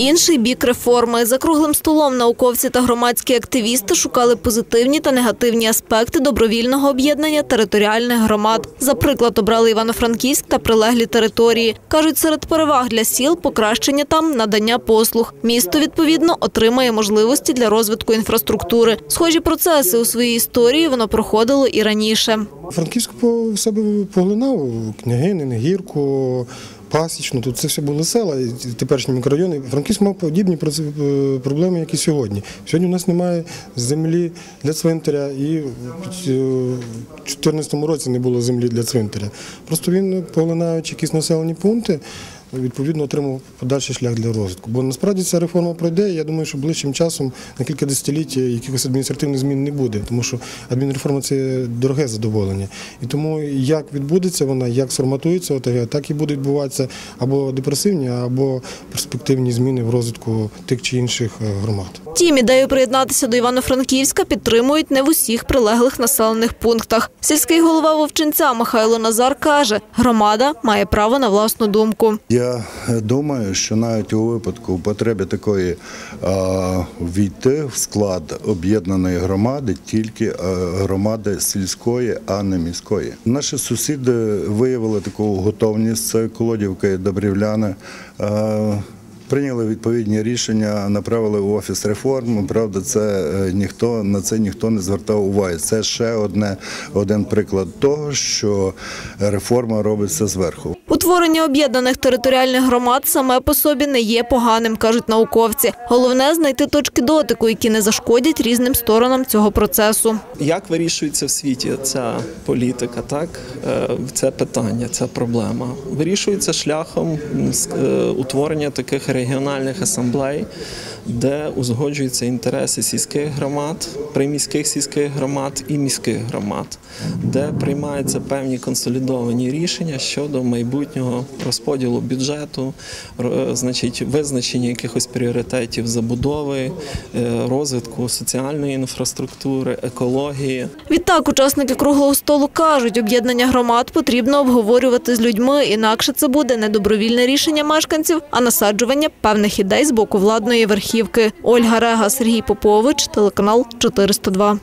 інший бік реформи. За круглим столом науковці та громадські активісти шукали позитивні та негативні аспекти добровільного об'єднання територіальних громад. За приклад обрали Івано-Франківськ та прилеглі території. Кажуть, серед переваг для сіл покращення там надання послуг. Місто відповідно отримає можливості для розвитку інфраструктури. Схожі процеси у своїй історії воно проходило і раніше. Франківськ по себе поглинав княгинин, гірку, пасічну. Тут це все були села, і теперішні мікрорайони. Франківськ мав подібні проц- проблеми, як і сьогодні. Сьогодні у нас немає землі для цвинтаря, і в 2014 році не було землі для цвинтаря. Просто він, поглинаючи якісь населені пункти, відповідно отримав подальший шлях для розвитку. Бо насправді ця реформа пройде. і Я думаю, що ближчим часом на кілька десятиліть якихось адміністративних змін не буде, тому що адмінреформа це дороге задоволення. І тому як відбудеться вона, як сформатується ОТГ, так і будуть відбуватися або депресивні, або перспективні зміни в розвитку тих чи інших е, громад. Втім, ідею приєднатися до Івано-Франківська підтримують не в усіх прилеглих населених пунктах. Сільський голова Вовчинця Михайло Назар каже, громада має право на власну думку. Я думаю, що навіть у випадку потреби такої а, війти в склад об'єднаної громади тільки громади сільської, а не міської. Наші сусіди виявили таку готовність. Це Колодівка і Добрівляни. А, Прийняли відповідні рішення, направили в офіс реформ. Правда, це е, ніхто на це ніхто не звертав уваги. Це ще одне один приклад того, що реформа робиться зверху. Утворення об'єднаних територіальних громад саме по собі не є поганим, кажуть науковці. Головне знайти точки дотику, які не зашкодять різним сторонам цього процесу. Як вирішується в світі ця політика, так Е, це питання, ця проблема вирішується шляхом е, утворення таких регіональних асамблей, де узгоджуються інтереси сільських громад, приміських сільських громад і міських громад, де приймаються певні консолідовані рішення щодо майбутнього розподілу бюджету, значить визначення якихось пріоритетів забудови, е, розвитку соціальної інфраструктури, екології. Відтак, учасники круглого столу кажуть, об'єднання громад потрібно обговорювати з людьми, інакше це буде не добровільне рішення мешканців, а насаджування певних ідей з боку владної верхівки. Ольга Рега, Сергій Попович, телеканал 402.